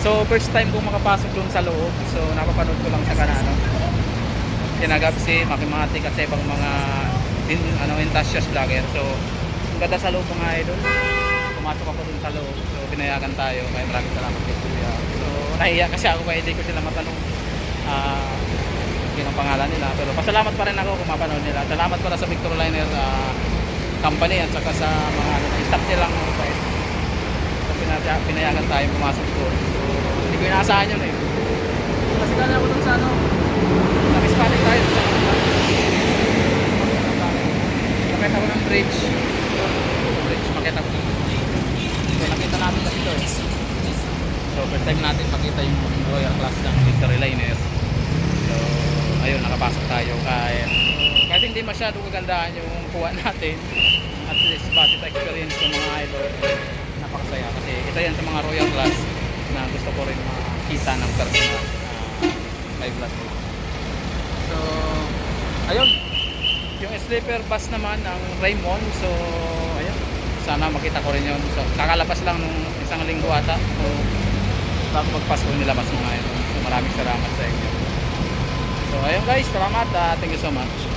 So first time kong makapasok doon sa loob. So napapanood ko lang sa kanano. Kinagapsi, Makimati kasi ibang mga in, ano, enthusiast vlogger. So ang ganda sa loob mga idol. Pumasok ako doon sa loob. So pinayagan tayo. Kaya maraming salamat kay Kuya. So nahiya kasi ako kaya hindi ko sila matanong ah yun ang pangalan nila. Pero pasalamat pa rin ako kung mapanood nila. Salamat pala sa Victor Liner ah, company at saka sa mga ano, staff nilang mabait. So pinaya, pinayagan tayo pumasok doon. So hindi ko inaasahan yun eh. Kasi gana ako doon sa ano, Nag-Hispanic tayo Nakita ko ng bridge. Bridge, makita ko ng So nakita natin kasi ito eh. So first time natin makita yung royal class ng Victory Liner. So ayun, nakapasok tayo. Kaya, kahit hindi masyado kagandahan yung kuha natin, at least budget experience ng mga idol, yan sa mga royal class na gusto ko rin makita ng personal na live class ko. So, ayun. Yung sleeper bus naman ng Raymond. So, ayun. Sana makita ko rin yun. So, kakalabas lang nung isang linggo ata. So, bago magpasko nilabas mga yun. So, maraming salamat sa inyo. So, ayun guys. Salamat. ah, thank you so much.